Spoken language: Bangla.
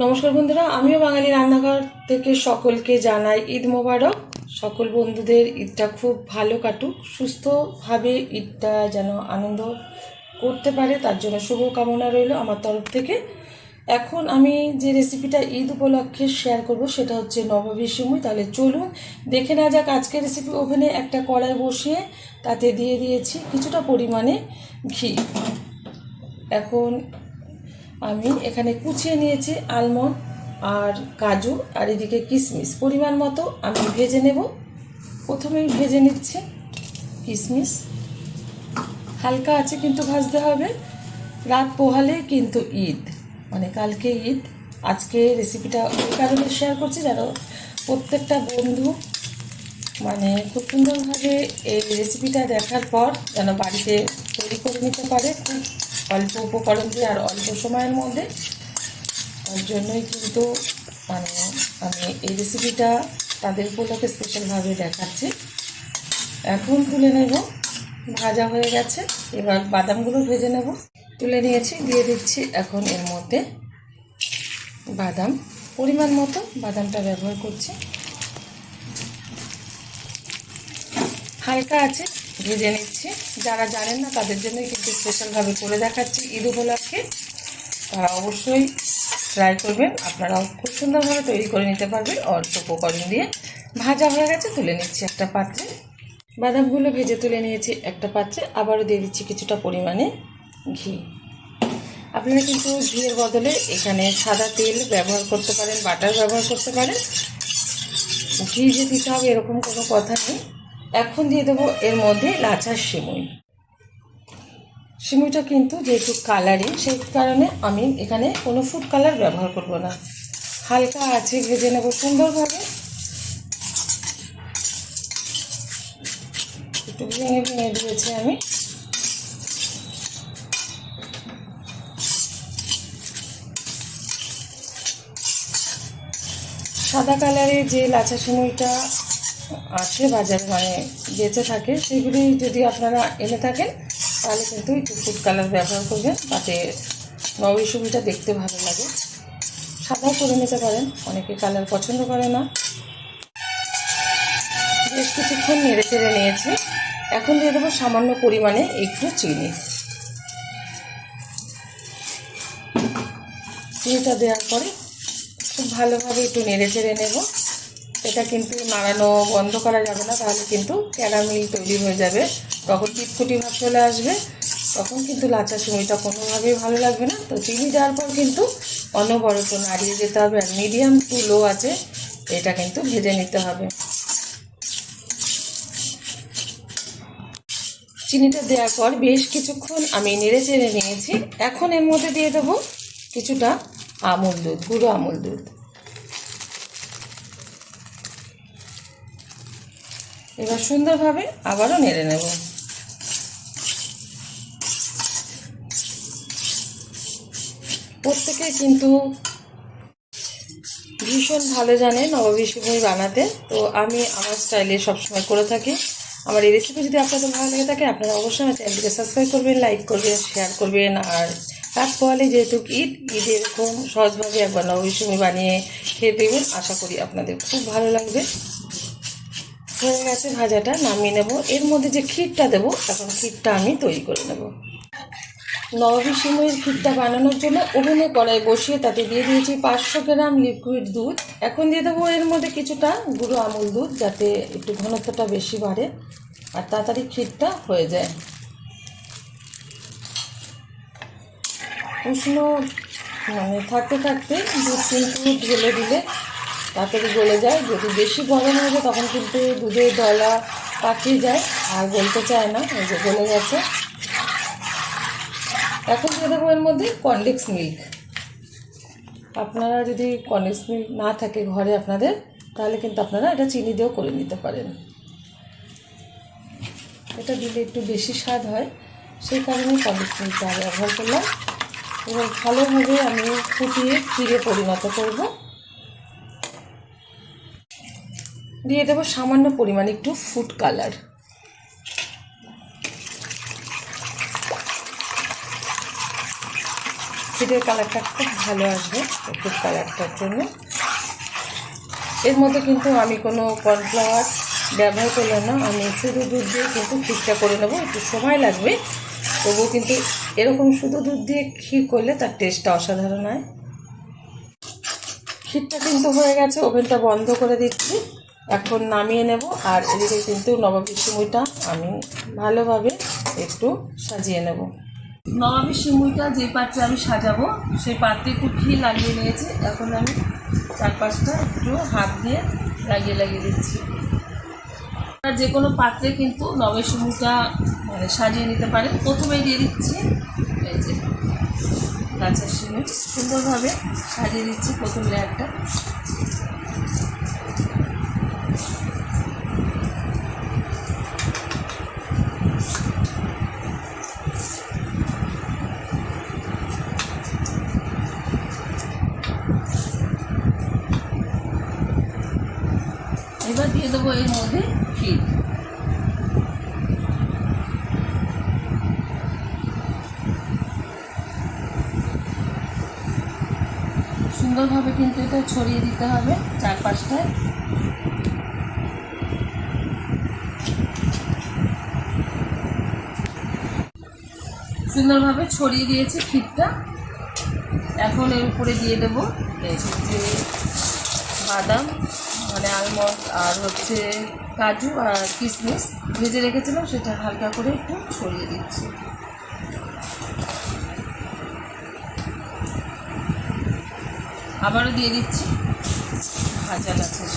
নমস্কার বন্ধুরা, আমিও বাঙালি রান্নাঘর থেকে সকলকে জানাই ঈদ মোবারক। সকল বন্ধুদের ঈদটা খুব ভালো কাটুক, সুস্থভাবে ঈদটা যেন আনন্দ করতে পারে, তার জন্য শুভ কামনা রইল আমার তরফ থেকে। এখন আমি যে রেসিপিটা ঈদ উপলক্ষে শেয়ার করব, সেটা হচ্ছে নবাবী সিমুই। তাহলে চলুন দেখে না যাক আজকের রেসিপি ওভেনে একটা কড়াই বসিয়ে তাতে দিয়ে দিয়েছি কিছুটা পরিমাণে ঘি। এখন আমি এখানে কুচিয়ে নিয়েছি আলমন্ড আর কাজু আর এদিকে কিশমিশ পরিমাণ মতো আমি ভেজে নেব। প্রথমেই ভেজে নিচ্ছি কিশমিশ হালকা আছে কিন্তু ভাজতে হবে। রাত পোহালে কিন্তু ঈদ মানে কালকে ঈদ। আজকে রেসিপিটা ওই কারণে শেয়ার করছি যেন প্রত্যেকটা বন্ধু মানে খুব সুন্দরভাবে এই রেসিপিটা দেখার পর যেন বাড়িতে তৈরি করে নিতে পারে। খুব অল্প উপকরণ দিয়ে আর অল্প সময়ের মধ্যে তার জন্যই কিন্তু মানে আমি এই রেসিপিটা তাদের উপলক্ষে স্পেশালভাবে দেখাচ্ছি। এখন তুলে নেব। ভাজা হয়ে গেছে। এবার বাদামগুলো ভেজে নেব। তুলে নিয়েছি। দিয়ে দিচ্ছি এখন এর মধ্যে বাদাম। পরিমাণ মতো বাদামটা ব্যবহার করছি। হালকা আছে। ভেজে নিচ্ছি। যারা জানেন না, তাদের জন্যই কিন্তু স্পেশালভাবে করে দেখাচ্ছি ঈদ উপলক্ষে। তারা অবশ্যই ট্রাই করবেন। আপনারাও খুব সুন্দরভাবে তৈরি করে নিতে পারবেন। অল্প উপকরণ দিয়ে ভাজা হয়ে গেছে, তুলে নিচ্ছি একটা পাত্রে। বাদামগুলো ভেজে তুলে নিয়েছি একটা পাত্রে। আবারও দিয়ে দিচ্ছি কিছুটা পরিমাণে ঘি। আপনারা কিন্তু ঘিয়ের বদলে এখানে সাদা তেল ব্যবহার করতে পারেন, বাটার ব্যবহার করতে পারেন। ঘি যে দিতে হবে, এরকম কোনো কথা নেই। এখন দিয়ে দেবো এর মধ্যে লাচার সিমুই। সিমুইটা কিন্তু যেহেতু কালারই সেই কারণে আমি এখানে কোনো ফুড কালার ব্যবহার করব না। হালকা আছে ভেজে নেব সুন্দরভাবে। একটু ভেঙে ভেঙে দিয়েছি আমি। সাদা কালারের যে লাচা সিমুইটা আছে, বাজারে মানে বেঁচে থাকে, সেগুলি যদি আপনারা এনে থাকেন, তাহলে কিন্তু একটু ফুড কালার ব্যবহার করবেন, তাতে নবী সুবিটা দেখতে ভালো লাগে। সাদাও করে নিতে পারেন, অনেকে কালার পছন্দ করে না। বেশ কিছুক্ষণ নেড়ে চেড়ে নিয়েছি। এখন দিয়ে দেবো সামান্য পরিমাণে একটু চিনি। চিনিটা দেওয়ার পরে খুব ভালোভাবে একটু নেড়ে চেড়ে নেব। এটা কিন্তু নাড়ানো বন্ধ করা যাবে না, তাহলে কিন্তু ক্যারামিল তৈরি হয়ে যাবে। তখন টিটকুটি ভাব চলে আসবে। তখন কিন্তু লাচা সময়টা কোনোভাবেই ভালো লাগবে না। তো চিনি দেওয়ার পর কিন্তু অনবরত নাড়িয়ে যেতে হবে, আর মিডিয়াম টু লো আছে, এটা কিন্তু ভেজে নিতে হবে। চিনিটা দেওয়ার পর বেশ কিছুক্ষণ আমি নেড়ে চেড়ে নিয়েছি। এখন এর মধ্যে দিয়ে দেবো কিছুটা আমুল দুধ, গুঁড়ো আমুল দুধ। এবার সুন্দরভাবে আবারও নেড়ে নেব। প্রত্যেকে কিন্তু ভীষণ ভালো জানে নববী বানাতে, তো আমি আমার স্টাইলে সবসময় করে থাকি। আমার এই রেসিপি যদি আপনাদের ভালো লেগে থাকে, আপনারা অবশ্যই আমার চ্যানেলটিকে সাবস্ক্রাইব করবেন লাইক করবেন শেয়ার করবেন, আর রাত পোয়ালে যেহেতু ঈদ ঈদ এরকম সহজভাবে একবার নববী সিমুই বানিয়ে খেয়ে দেবেন, আশা করি আপনাদের খুব ভালো লাগবে। হয়ে গেছে ভাজাটা, নামিয়ে নেব। এর মধ্যে যে ক্ষীরটা দেবো, এখন ক্ষীরটা আমি তৈরি করে নেব। নববী সিমুইয়ের ক্ষীরটা বানানোর জন্য ওভেনে কড়াই বসিয়ে তাতে দিয়ে দিয়েছি পাঁচশো গ্রাম লিকুইড দুধ। এখন দিয়ে দেবো এর মধ্যে কিছুটা গুঁড়ো আমুল দুধ, যাতে একটু ঘনত্বটা বেশি বাড়ে আর তাড়াতাড়ি ক্ষীরটা হয়ে যায়। উষ্ণ মানে থাকতে থাকতে দুধ কিন্তু ঢেলে দিলে তাড়াতাড়ি গলে যায়। যদি বেশি গরম হয়ে যায় তখন কিন্তু দুধের দলা পাকিয়ে যায়, আর গলতে চায় না। এই যে গলে গেছে। এখন দিয়ে দেবো এর মধ্যে কনডেক্স মিল্ক আপনারা যদি কনডেক্স মিল্ক না থাকে ঘরে আপনাদের, তাহলে কিন্তু আপনারা এটা চিনি দিয়েও করে নিতে পারেন। এটা দিলে একটু বেশি স্বাদ হয়। সেই কারণে কনডেক্স মিল্কটা ব্যবহার করলাম। এবার ভালোভাবে আমি ফুটিয়ে ক্ষীরে পরিণত করব। দিয়ে দেবো সামান্য পরিমাণে একটু ফুড কালার ক্ষীরের কালারটা খুব ভালো আসবে ফুড কালারটার জন্য। এর মধ্যে কিন্তু আমি কোনো কর্নফ্লাওয়ার ব্যবহার করলাম না, আমি শুধু দুধ দিয়ে কিন্তু ক্ষীরটা করে নেব, একটু সময় লাগবে। তবুও কিন্তু এরকম শুধু দুধ দিয়ে ক্ষীর করলে তার টেস্টটা অসাধারণ হয়। ক্ষীরটা কিন্তু হয়ে গেছে, ওভেনটা বন্ধ করে দিচ্ছি। এখন নামিয়ে নেব। আর এদিকে কিন্তু নবাবী সিমুইটা আমি ভালোভাবে একটু সাজিয়ে নেব। নবাবী সিমুইটা যে পাত্রে আমি সাজাবো, সেই পাত্রে একটু ঘি লাগিয়ে নিয়েছি। এখন আমি চার পাঁচটা একটু হাত দিয়ে লাগিয়ে লাগিয়ে দিচ্ছি। যে কোনো পাত্রে কিন্তু নবাবী সিমুইটা মানে সাজিয়ে নিতে পারেন। প্রথমে দিয়ে দিচ্ছি এই যে গাছের সুন্দরভাবে সাজিয়ে দিচ্ছি প্রথম লেয়ারটা। এবার দিয়ে দেবো এর মধ্যে ক্ষীর। সুন্দরভাবে কিন্তু এটা ছড়িয়ে দিতে হবে চারপাশটায়। সুন্দরভাবে ছড়িয়ে দিয়েছি ক্ষীরটা। এখন এর উপরে দিয়ে দেবো যে বাদাম মানে আলমন্ড আর হচ্ছে কাজু আর কিশমিশ ভেজে রেখেছিলাম, সেটা হালকা করে একটু ছড়িয়ে দিচ্ছি। আবারও দিয়ে দিচ্ছি। ভাজা গাছের